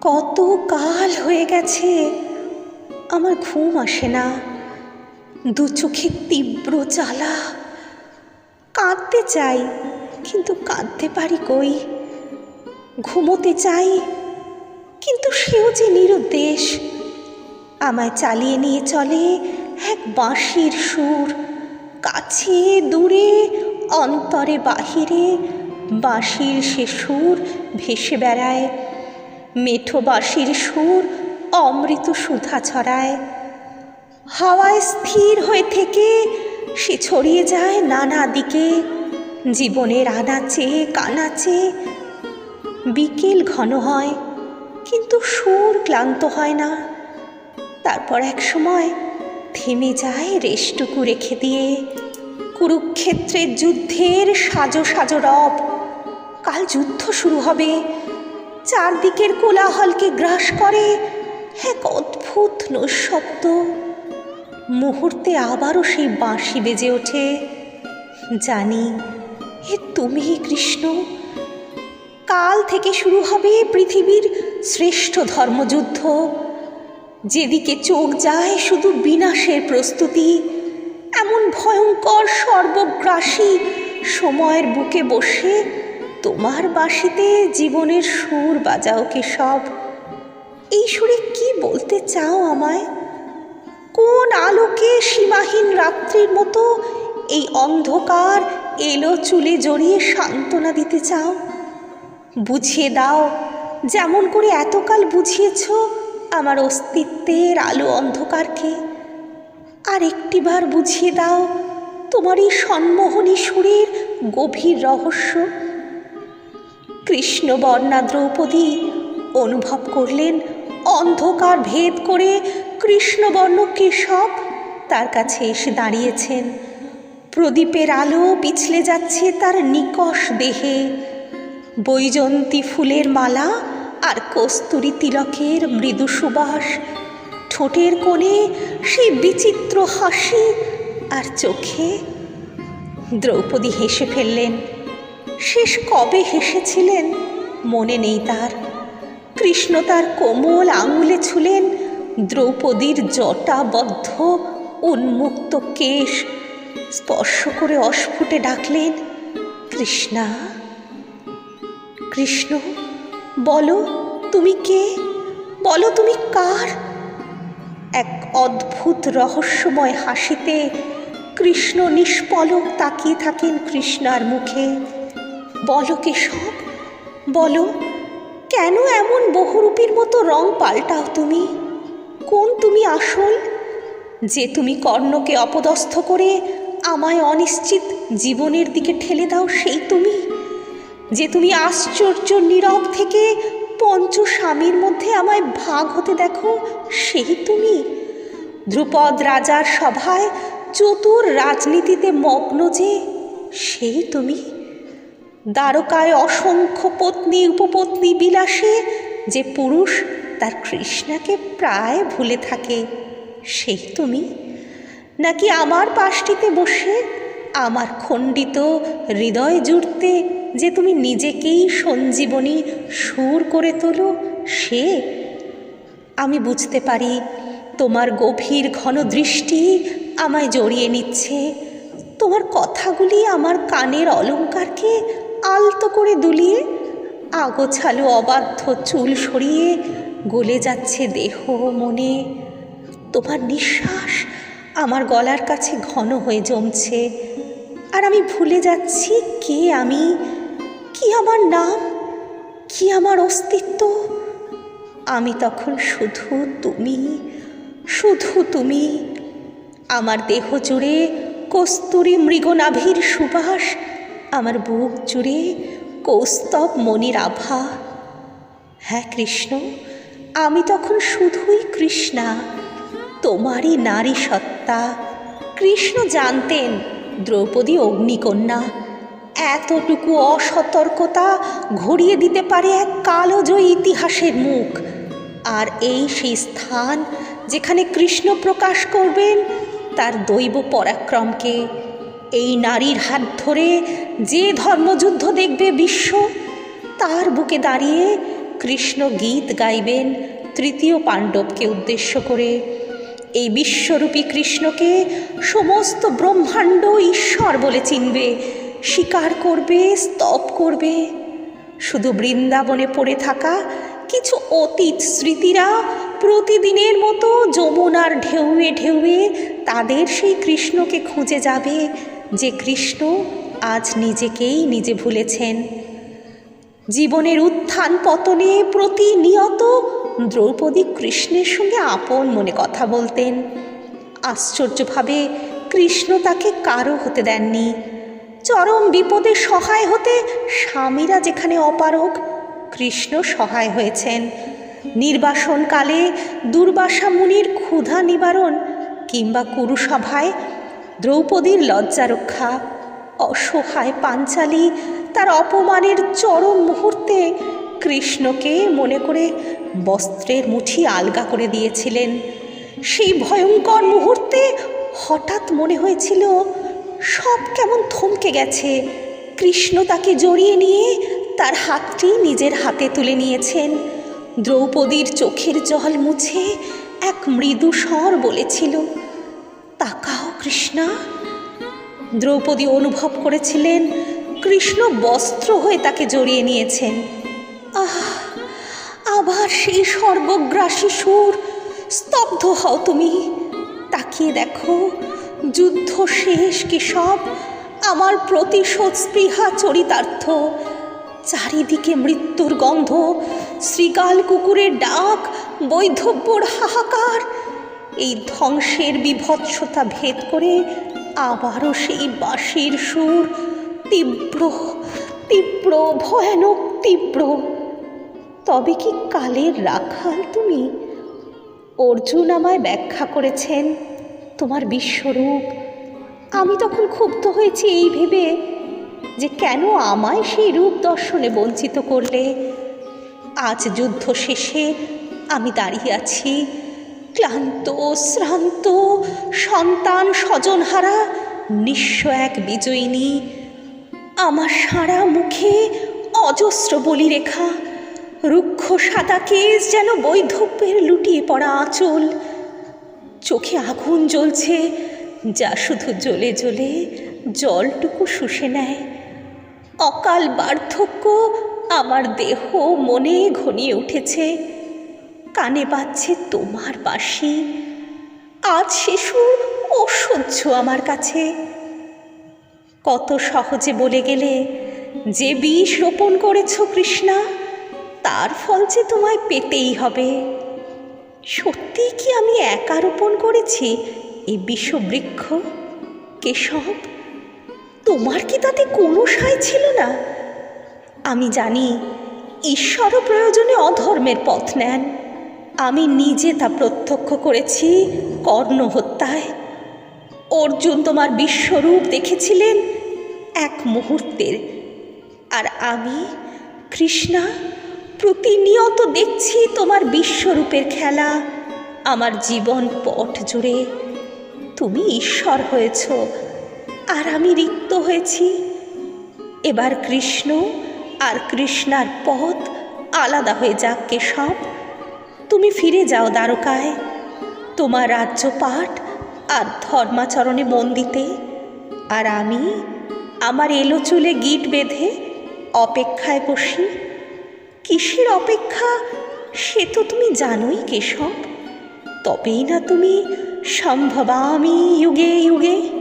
কত কাল হয়ে গেছে, আমার ঘুম আসে না। দু চোখে তীব্র জ্বালা। কাঁদতে চাই, কিন্তু কাঁদতে পারি কই? ঘুমোতে চাই, কিন্তু সেও যে নিরুদ্দেশ। আমায় চালিয়ে নিয়ে চলে এক বাঁশির সুর। কাছে, দূরে, অন্তরে, বাহিরে, বাঁশির সে সুর ভেসে বেড়ায়। মেঠো বাঁশির সুর অমৃত সুধা ছড়ায়। হাওয়ায় স্থির হয়ে থেকে সে ছড়িয়ে যায় নানা দিকে। জীবনের আনাচে, কানাচে বিকেল ঘন হয়, কিন্তু সুর ক্লান্ত হয় না। তারপর এক সময় থেমে যায় রেশটুকু রেখে দিয়ে। কুরুক্ষেত্রের যুদ্ধের সাজো সাজো রব, কাল যুদ্ধ শুরু হবে। চারদিকের কোলাহলকে গ্রাস করে এক অদ্ভুত নৈশব্দ। মুহূর্তে আবারও সেই বাঁশি বেজে ওঠে। জানি হে তুমি কৃষ্ণ? কাল থেকে শুরু হবে পৃথিবীর শ্রেষ্ঠ ধর্মযুদ্ধ। যেদিকে চোখ যায় শুধু বিনাশের প্রস্তুতি, এমন ভয়ঙ্কর সর্বগ্রাসী সময়ের বুকে বসে তোমার বাঁশিতে জীবনের সুর বাজাও কি সব? এই সুরে কি বলতে চাও আমায়? কোন আলোকে সীমাহীন রাত্রির মতো এই অন্ধকার এলো চুলে জড়িয়ে সান্ত্বনা দিতে চাও? বুঝিয়ে দাও, যেমন করে এতকাল বুঝিয়েছ আমার অস্তিত্বের আলো অন্ধকারকে। আর একটিবার বুঝিয়ে দাও, তোমার এই সম্মোহনী সুরের গভীর রহস্য। কৃষ্ণবর্ণা দ্রৌপদী অনুভব করলেন অন্ধকার ভেদ করে কৃষ্ণবর্ণ কেশব তার কাছে এসে দাঁড়িয়েছেন। প্রদীপের আলো পিছলে যাচ্ছে তার নিকষ দেহে। বৈজন্তী ফুলের মালা আর কস্তুরী তিলকের মৃদু সুবাস। ঠোঁটের কোণে সেই বিচিত্র হাসি আর চোখে দ্রৌপদী হেসে ফেললেন শেষ কবে হেসেছিলেন? মনে নেই তার। কৃষ্ণ তার কোমল আঙুলে ছুলেন, দ্রৌপদীর জটাবদ্ধ, উন্মুক্ত কেশ স্পর্শ করে অস্ফুটে ডাকলেন, কৃষ্ণা, কৃষ্ণ, বলো তুমি কে? বলো তুমি কার? এক অদ্ভুত রহস্যময় হাসিতে কৃষ্ণ নিষ্পলক তাকিয়ে থাকেন কৃষ্ণার মুখে। বলো কেশব বলো, কেন এমন বহুরূপীর মতো রং পাল্টাও তুমি? কোন তুমি আসল? যে তুমি কর্ণকে অপদস্থ করে আমায় অনিশ্চিত জীবনের দিকে ঠেলে দাও সেই তুমি? যে তুমি আশ্চর্য নীরব থেকে পঞ্চ স্বামীর মধ্যে আমায় ভাগ হতে দেখো সেই তুমি? ধ্রুপদ রাজার সভায় চতুর রাজনীতিতে মগ্ন যে সেই তুমি? দ্বারকায় অসংখ্য পত্নী, উপপত্নী বিলাসে যে পুরুষ তার কৃষ্ণাকে প্রায় ভুলে থাকে, সেই তুমি? নাকি আমার পাশটিতে বসে, আমার খণ্ডিত হৃদয় জুড়তে যে তুমি নিজেকেই সঞ্জীবনী সুর করে তোলো, সে? আমি বুঝতে পারি তোমার গভীর ঘন দৃষ্টি আমায় জড়িয়ে নিচ্ছে। তোমার কথাগুলি আমার কানের অলঙ্কারকে আলতো করে দুলিয়ে আগোছালো অবাধ্য চুল সরিয়ে গলে যাচ্ছে দেহ মনে। তোমার নিঃশ্বাস আমার গলার কাছে ঘন হয়ে জমছে। আর আমি ভুলে যাচ্ছি কে আমি, কি আমার নাম, কি আমার অস্তিত্ব। আমি তখন শুধু তুমি শুধু তুমি। আমার দেহ জুড়ে কস্তুরী মৃগনাভির সুবাস আমার বুক জুড়ে কৌস্তব মনির আভা। হ্যাঁ কৃষ্ণ, আমি তখন শুধুই কৃষ্ণা, তোমারই নারী সত্তা। কৃষ্ণ জানতেন দ্রৌপদী অগ্নিকন্যা, এতটুকু অসতর্কতা ঘুরিয়ে দিতে পারে এক কালোজয়ী ইতিহাসের মুখ। আর এই সেই স্থান যেখানে কৃষ্ণ প্রকাশ করবেন, তার দৈব পরাক্রমকে এই নারীর হাত ধরে যে ধর্মযুদ্ধ দেখবে বিশ্ব, তার বুকে দাঁড়িয়ে কৃষ্ণ গীত গাইবেন তৃতীয় পাণ্ডবকে উদ্দেশ্য করে। এই বিশ্বরূপী কৃষ্ণকে সমস্ত ব্রহ্মাণ্ড ঈশ্বর বলে চিনবে, স্বীকার করবে, স্তব করবে। শুধু বৃন্দাবনে পড়ে থাকা কিছু অতীত স্মৃতিরা প্রতিদিনের মতো যমুনার ঢেউয়ে ঢেউয়ে তাদের সেই কৃষ্ণকে খুঁজে যাবে। যে কৃষ্ণ আজ নিজেকেই নিজে ভুলেছেন। জীবনের উত্থান পতনে প্রতিনিয়ত দ্রৌপদী কৃষ্ণের সঙ্গে আপন মনে কথা বলতেন। আশ্চর্যভাবে কৃষ্ণ তাকে কারও হতে দেননি। চরম বিপদে সহায় হতে স্বামীরা যেখানে অপারগ, কৃষ্ণ সহায় হয়েছেন। নির্বাসনকালে দুর্বাসা মুনির ক্ষুধা নিবারণ কিংবা কুরুসভায় দ্রৌপদীর লজ্জা রক্ষা, অসহায় পাঞ্চালী, তার অপমানের চরম মুহূর্তে কৃষ্ণকে মনে করে বস্ত্রের মুঠি আলগা করে দিয়েছিলেন। সেই ভয়ঙ্কর মুহূর্তে হঠাৎ মনে হয়েছিল, সব কেমন থমকে গেছে। কৃষ্ণ তাকে জড়িয়ে নিয়ে তার হাতটি নিজের হাতে তুলে নিয়েছেন। দ্রৌপদীর চোখের জল মুছে এক মৃদু স্বর বলেছিল কৃষ্ণা? দ্রৌপদী অনুভব করেছিলেন, কৃষ্ণ বস্ত্র হয়ে তাকে জড়িয়ে নিয়েছেন। আহ, আবার সেই সর্বগ্রাসী সুর। স্তব্ধ হও তুমি। তাকিয়ে দেখো, যুদ্ধ শেষ কি সব? আমার প্রতিশোধ স্পৃহা চরিতার্থ। চারিদিকে মৃত্যুর গন্ধ, শ্রীকাল কুকুরের ডাক, বৈধব্যর হাহাকার। এই ধ্বংসের বিভৎসতা ভেদ করে আবারও সেই বাঁশির সুর তীব্র তীব্র, ভয়ানক, তীব্র। তবে কি কালের রাখাল তুমি? অর্জুন আমায় ব্যাখ্যা করেছেন, তোমার বিশ্বরূপ। আমি তখন ক্ষুব্ধ হয়েছি এই ভেবে যে কেন আমায় সেই রূপ দর্শনে বঞ্চিত করলে? আজ যুদ্ধ শেষে আমি দাঁড়িয়ে আছি ক্লান্ত, শ্রান্ত, সন্তান স্বজনহারা, নিঃস্ব এক বিজয়িনী। আমার সারা মুখে অজস্র বলিরেখা, রুক্ষ সাদা কেস যেন বৈধব্যের লুটিয়ে পড়া আঁচল। চোখে আগুন জ্বলছে, যা শুধু জ্বলে জ্বলে জলটুকু শুষে নেয়। অকাল বার্ধক্য আমার দেহ মনে ঘনিয়ে উঠেছে। কানে বাজছে তোমার বাঁশি। আজ শিশুর অসহ্য আমার কাছে। কত সহজে বলে গেলে, যে বিষ রোপণ করেছ কৃষ্ণা, তার ফল যে তোমায় পেতেই হবে। সত্যি কি আমি একা রোপণ করেছি এই বিষবৃক্ষ? কেশব তোমার কি তাতে কোনো সায় ছিল না? আমি জানি ঈশ্বরও প্রয়োজনে অধর্মের পথ নেন। আমি নিজে তা প্রত্যক্ষ করেছি কর্ণ হত্যায় অর্জুন তোমার বিশ্বরূপ দেখেছিলেন এক মুহূর্তের। আর আমি, কৃষ্ণা, প্রতিনিয়ত দেখছি তোমার বিশ্বরূপের খেলা। আমার জীবন পট জুড়ে তুমি ঈশ্বর হয়েছ, আর আমি রিক্ত হয়েছি। এবার কৃষ্ণ আর কৃষ্ণার পথ আলাদা হয়ে যাক কেশব। তুমি ফিরে যাও, দ্বারকায়। তোমার রাজ্যপাঠ আর ধর্মাচরণে মন দিতে। আর আমি আমার এলো চুলে গিট বেঁধে অপেক্ষায় বসি। কিসের অপেক্ষা? সে তো তুমি জানোই কেশব। তবেই না তুমি সম্ভবামি যুগে যুগে।